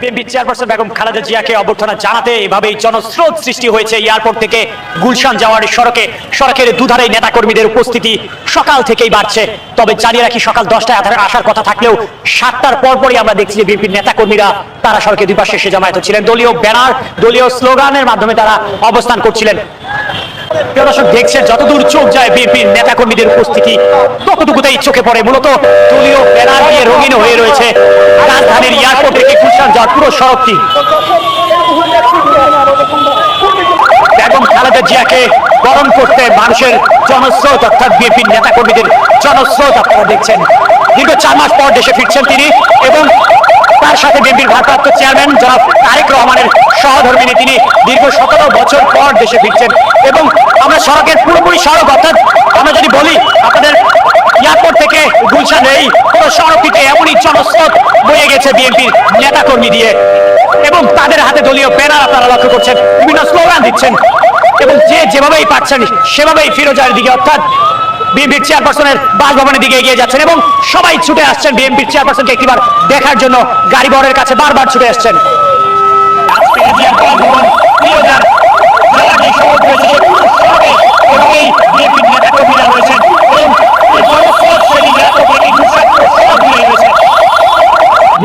BNP chairperson Begum Khaleda জিয়াকে অভ্যর্থনা জানাতে এভাবেই জনস্রোত সৃষ্টি হয়েছে এয়ারপোর্ট থেকে গুলশান যাওয়ার সড়কে। সড়কের দুধারে নেতাকর্মীদের উপস্থিতি সকাল থেকেই বাড়ছে। তবে জানিয়ে রাখি, সকাল দশটায় আধারে আসার কথা থাকলেও সাতটার পরপরই আমরা দেখছি যে বিএনপির নেতাকর্মীরা তারা সড়কে দুই পাশে এসে জমায়েত ছিলেন দলীয় ব্যানার, দলীয় স্লোগানের মাধ্যমে তারা অবস্থান করছিলেন। প্রিয় দেখছেন, যতদূর চোখ যায় বিএনপির নেতাকর্মীদের উপস্থিতি, ততটুকুতেই চোখে পড়ে। মূলত দলীয় ব্যানার দিয়ে রঙিন হয়ে রাজধানীর এয়ারপোর্ট থেকে গুলশান যাওয়ার পুরো সড়কটি বেগম খালেদা জিয়াকে বরণ করতে মানুষের জনস্রোত অর্থাৎ বিএনপির নেতাকর্মীদের জনস্রোত আপনারা দেখছেন। দীর্ঘ চার মাস পর দেশে ফিরছেন তিনি এবং তার সাথে বিএনপির ভারপ্রাপ্ত চেয়ারম্যান জনাব তারেক রহমানের সহধর্মিনী তিনি দীর্ঘ সতেরো বছর পর দেশে ফিরছেন এবং আমরা সড়কের পুরোপুরি সড়ক অর্থাৎ আমরা যদি বলি আপনাদের এয়ারপোর্ট থেকে গুলশান এই সড়কটিতে এমনই জনস্রোত বয়ে গেছে বিএনপির নেতাকর্মী দিয়ে। এবং তাদের হাতে দলীয় ব্যানার আপনারা লক্ষ্য করছেন, বিভিন্ন স্লোগান দিচ্ছেন। এবং যে যেভাবেই পাচ্ছেন, সেভাবেই ফিরোজার দিকে, অর্থাৎ বিএনপির চেয়ারপারসনের বাসভবনের দিকে এগিয়ে যাচ্ছেন এবং সবাই ছুটে আসছেন বিএনপির চেয়ারপারসনকে একটিবার দেখার জন্য। গাড়ি বহরের কাছে বারবার ছুটে আসছেন ফিরোজার জেলাটি শহর রয়েছে সে পুরো শহরে এবং এই বিএনপির নেতাকর্মীরা রয়েছেন এবং এই জনস্রোত সেদিকে এত বেশি গুলশান পুরো শহর জুড়ে রয়েছে।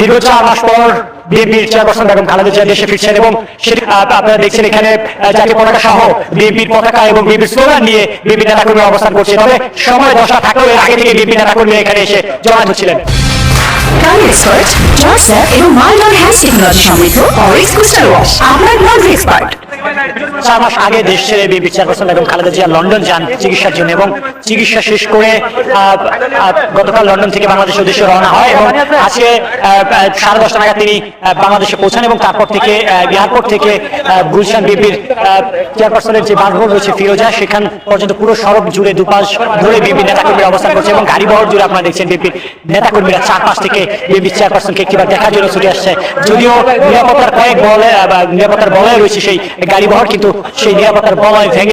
দীর্ঘ চার মাস পর বিএনপির চেয়ারপারসন বেগম খালেদা জিয়া দেশে ফিরছেন এবং আপনারা দেখছেন এখানে জাতীয় পতাকা সহ বিএনপির পতাকা এবং বিএনপির স্লোগান নিয়ে বিএনপি নেতাকর্মী অবস্থান করছে। তবে সময় দশা থাকলেও এর আগে থেকে বিএনপি নেতাকর্মী এখানে এসে জমা হচ্ছিলেন এক্সপার্ট এবং মাইলন হ্যান্ড টেকনোলজি সমৃদ্ধ অরিক্স ক্রিস্টাল ওয়াশ আপনার লন্ড্রি এক্সপার্ট চার মাস আগে দেশ ছেড়ে BNP chairperson Begum Khaleda Zia London যান চিকিৎসার জন্য এবং চিকিৎসা শেষ করে গতকাল লন্ডন থেকে বাংলাদেশের উদ্দেশ্যে রওনা হয় এবং আজকে সাড়ে দশটা নাগাদ তিনি বাংলাদেশে পৌঁছান এবং তারপর থেকে এয়ারপোর্ট থেকে গুলশান বিএনপির চেয়ারপারসনের যে বাসভবন রয়েছে ফিরোজা, সেখান পর্যন্ত পুরো সড়ক জুড়ে দুপাশ ধরে বিএনপি নেতাকর্মীরা অবস্থান করছে এবং গাড়ি বহর জুড়ে আপনারা দেখছেন বিএনপির নেতাকর্মীরা চারপাশ থেকে বিএনপি চেয়ারপারসনকে একটিবার দেখার জন্য ছুটে আসছে। যদিও নিরাপত্তার কয়েক বলে নিরাপত্তার বলয় রয়েছে সেই গাড়ি বহর, কিন্তু সেই নিরাপত্তার বলয় ভেঙে